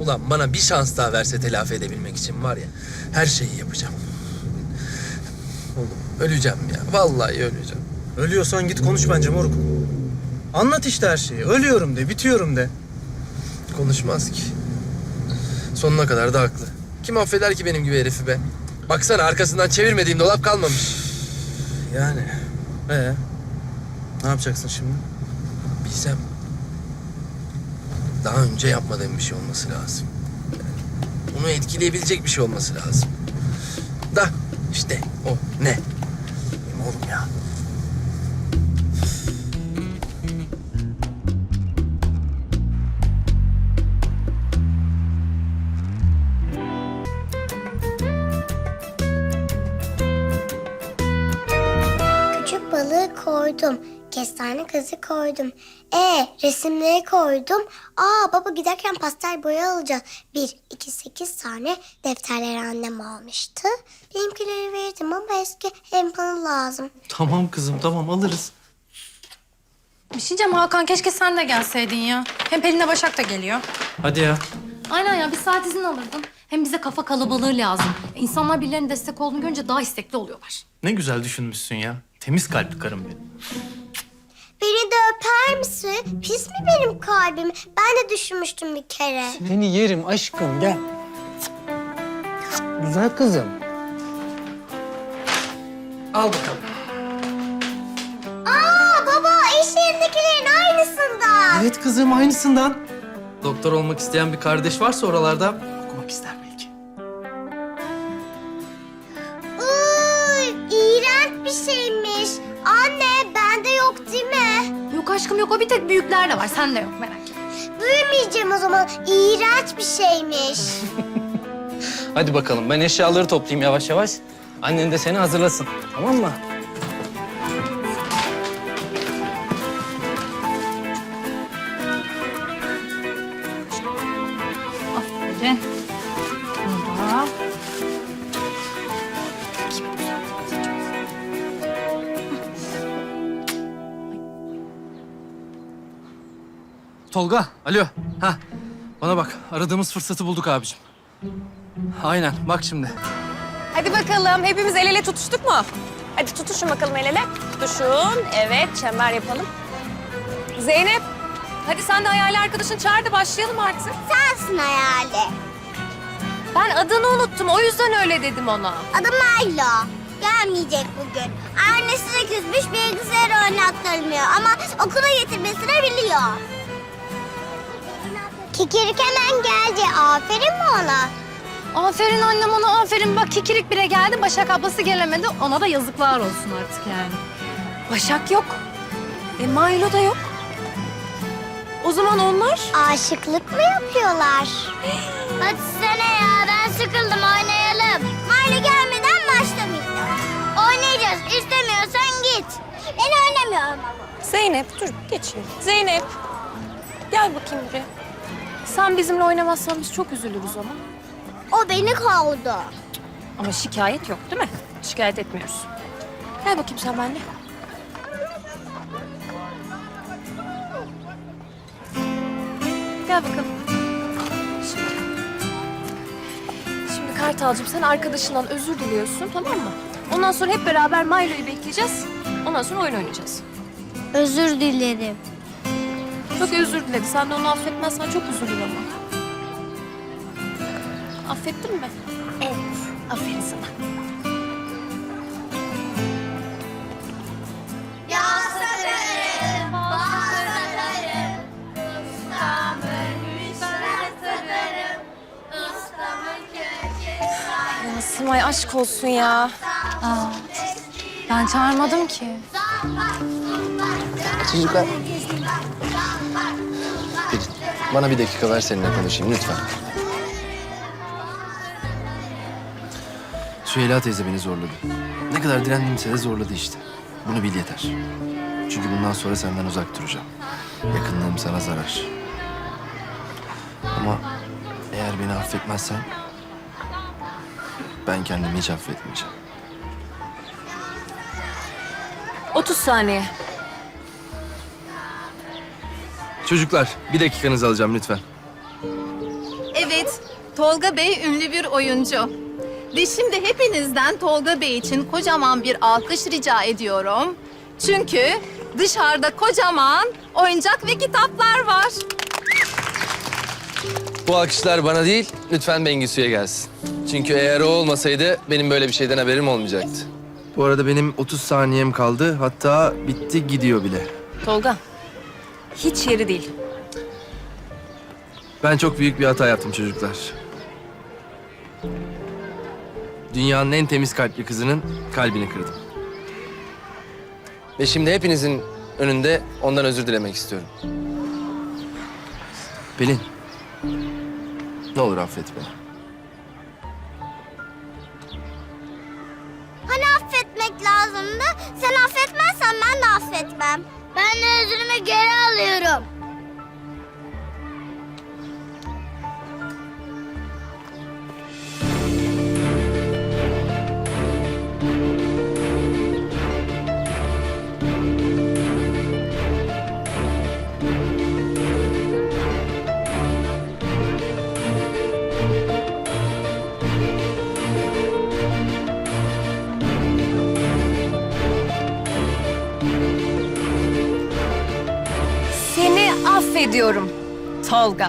Ulan bana bir şans daha verse telafi edebilmek için var ya her şeyi yapacağım. Oğlum öleceğim ya. Vallahi öleceğim. Ölüyorsan git konuş bence moruk. Anlat işte her şeyi. Ölüyorum de, bitiyorum de. Konuşmaz ki. Sonuna kadar da haklı. Kim affeder ki benim gibi herifi be? Baksana arkasından çevirmediğim dolap kalmamış. Yani. Ee, ne yapacaksın şimdi? Bilsem. Daha önce yapmadığım bir şey olması lazım. Yani onu etkileyebilecek bir şey olması lazım. Da işte o ne? Benim oğlum ya. Küçük balığı koydum. Kestane kızı koydum. E resimleri koydum. Aa baba giderken pastel boya alacağız. Bir, iki, sekiz tane defterleri annem almıştı. Benimkileri verdim ama eski hem bana lazım. Tamam kızım, tamam alırız. Bir şey diyeceğim Hakan keşke sen de gelseydin ya. Hem Pelin'le Başak da geliyor. Hadi ya. Aynen ya bir saat izin alırdın. Hem bize kafa kalabalığı lazım. İnsanlar birilerinin destek olduğunu görünce daha istekli oluyorlar. Ne güzel düşünmüşsün ya. Temiz kalpli karım benim. Öper misin? Pis mi benim kalbim? Ben de düşünmüştüm bir kere. Seni yerim aşkım gel. Güzel kızım. Al bakalım. Aa baba iş yerindekilerin aynısından. Evet kızım, aynısından. Doktor olmak isteyen bir kardeş varsa oralarda okumak ister belki. Uy, iğrenç bir şeymiş. Anne Yok aşkım yok o bir tek büyüklerde var. Sende yok merak etme. Büyümeyeceğim o zaman. İğrenç bir şeymiş. Hadi bakalım ben eşyaları toplayayım yavaş yavaş. Annen de seni hazırlasın tamam mı? Tolga, alo. Ha, bana bak. Aradığımız fırsatı bulduk abicim. Aynen, bak şimdi. Hadi bakalım hepimiz el ele tutuştuk mu? Hadi tutuşun bakalım el ele. Tutuşun. Evet çember yapalım. Zeynep hadi sen de hayali arkadaşını çağır da başlayalım artık. Sensin hayali. Ben adını unuttum o yüzden öyle dedim ona. Adı Milo. Gelmeyecek bugün. Annesi de küsmüş bilgisayar oynattırmıyor ama okula getirmesini biliyor. Kikirik hemen geldi. Aferin mi ona? Aferin annem ona aferin. Bak kikirik bile geldi. Başak ablası gelemedi. Ona da yazıklar olsun artık yani. Başak yok. E Milo da yok. O zaman onlar? Aşıklık mı yapıyorlar? Hadi sene ya ben sıkıldım oynayalım. Milo gelmeden başlamayacağız. Oynayacağız istemiyorsan git. Ben oynamıyorum. Zeynep dur geçin. Zeynep gel bakayım buraya. Sen bizimle oynamazsan biz çok üzülürüz ama. O beni kovdu. Ama şikayet yok değil mi? Şikayet etmiyoruz. Gel bakayım sen benimle. Gel bakalım. Şimdi. Şimdi Kartalcığım sen arkadaşından özür diliyorsun tamam mı? Ondan sonra hep beraber Milo'yu bekleyeceğiz. Ondan sonra oyun oynayacağız. Özür dilerim. Çok özür diledi. Sen de onu affetmezsen çok üzülür ama. Affettin mi? Evet. Aferin sana. Simay aşk olsun ya. Ben çağırmadım ki. Çocuklar. Bana bir dakika ver seninle konuşayım lütfen. Süheyla teyze beni zorladı. Ne kadar direndimse de zorladı işte. Bunu bil yeter. Çünkü bundan sonra senden uzak duracağım. Yakınlığım sana zarar. Ama eğer beni affetmezsen... ...ben kendimi hiç affetmeyeceğim. 30 saniye. Çocuklar bir dakikanızı alacağım lütfen. Evet Tolga Bey ünlü bir oyuncu. Ve şimdi hepinizden Tolga Bey için kocaman bir alkış rica ediyorum. Çünkü dışarıda kocaman oyuncak ve kitaplar var. Bu alkışlar bana değil, lütfen Bengisu'ya gelsin. Çünkü eğer o olmasaydı benim böyle bir şeyden haberim olmayacaktı. Bu arada benim 30 saniyem kaldı. Hatta bitti gidiyor bile. Tolga, hiç yeri değil. Ben çok büyük bir hata yaptım çocuklar. Dünyanın en temiz kalpli kızının kalbini kırdım. Ve şimdi hepinizin önünde ondan özür dilemek istiyorum. Pelin. Ne olur affet beni. Hani affetmek lazımdı? Sen affetmezsen ben de affetmem. Ben de özrümü geri alıyorum. Affediyorum Tolga.